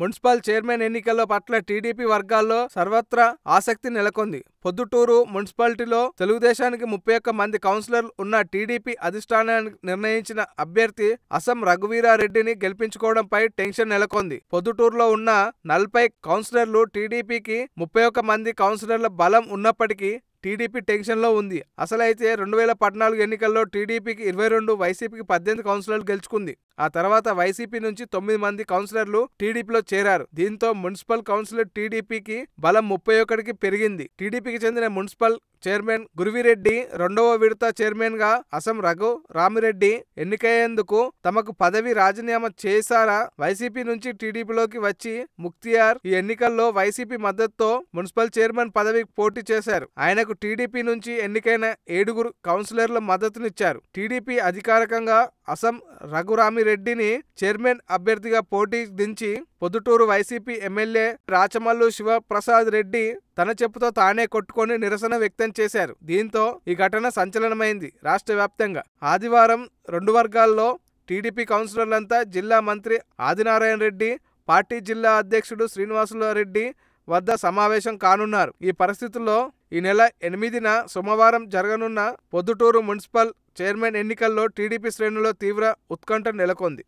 Municipal chairman ఎన్నికల పట్ల TDP వర్గాల్లో సర్వత్రా ఆసక్తి నెలకొంది. పొద్దుటూరు మున్సిపాలిటీలో తెలుగుదేశానికి ముప్పై ఒక్క మంది కౌన్సిలర్లు ఉన్న టీడీపీ అధిష్టానానికి నిర్ణయించిన అభ్యర్థి అసం రఘువీరారెడ్డిని గెలిపించుకోవడంపై టెన్షన్ నెలకొంది. పొద్దుటూరులో ఉన్న నలభై కౌన్సిలర్లు టీడీపీకి ముప్పై ఒక్క మంది కౌన్సిలర్ల బలం ఉన్నప్పటికీ టీడీపీ టెన్షన్లో ఉంది. అసలైతే రెండు వేల పద్నాలుగు ఎన్నికల్లో టీడీపీకి ఇరవై రెండు వైసీపీకి పద్దెనిమిది కౌన్సిలర్లు గెలుచుకుంది. ఆ తర్వాత వైసీపీ నుంచి తొమ్మిది మంది కౌన్సిలర్లు టీడీపీలో చేరారు. దీంతో మున్సిపల్ కౌన్సిలర్ టీడీపీకి బలం ముప్పై ఒకటికి పెరిగింది. టీడీపీకి చెందిన మున్సిపల్ చైర్మన్ గురువిరెడ్డి రెండవ విడత చైర్మన్గా అసం రఘు రామిరెడ్డి ఎన్నికయ్యేందుకు తమకు పదవి రాజీనామా చేశారా? వైసీపీ నుంచి టీడీపీలోకి వచ్చి ముక్తియార్ ఈ ఎన్నికల్లో వైసీపీ మద్దతుతో మున్సిపల్ చైర్మన్ పదవికి పోటీ చేశారు. ఆయనకు టీడీపీ నుంచి ఎన్నికైన ఏడుగురు కౌన్సిలర్ల మద్దతునిచ్చారు. టీడీపీ అధికారికంగా అసం రఘురామిరెడ్డిని చైర్మన్ అభ్యర్థిగా పోటీ దించి పొద్దుటూరు వైసీపీ ఎమ్మెల్యే రాచమల్లు శివప్రసాద్ రెడ్డి తన చెప్పుతో తానే కొట్టుకొని నిరసన వ్యక్తం చేశారు. దీంతో ఈ ఘటన సంచలనమైంది. రాష్ట్ర వ్యాప్తంగా ఆదివారం రెండు వర్గాల్లో టీడీపీ కౌన్సిలర్లంతా జిల్లా మంత్రి ఆదినారాయణ రెడ్డి పార్టీ జిల్లా అధ్యక్షుడు శ్రీనివాసులరెడ్డి వద్ద సమావేశం కానున్నారు. ఈ పరిస్థితుల్లో ఈ నెల ఎనిమిదిన సోమవారం జరగనున్న పొద్దుటూరు మున్సిపల్ చైర్మన్ ఎన్నికల్లో టీడీపీ శ్రేణుల్లో తీవ్ర ఉత్కంఠ నెలకొంది.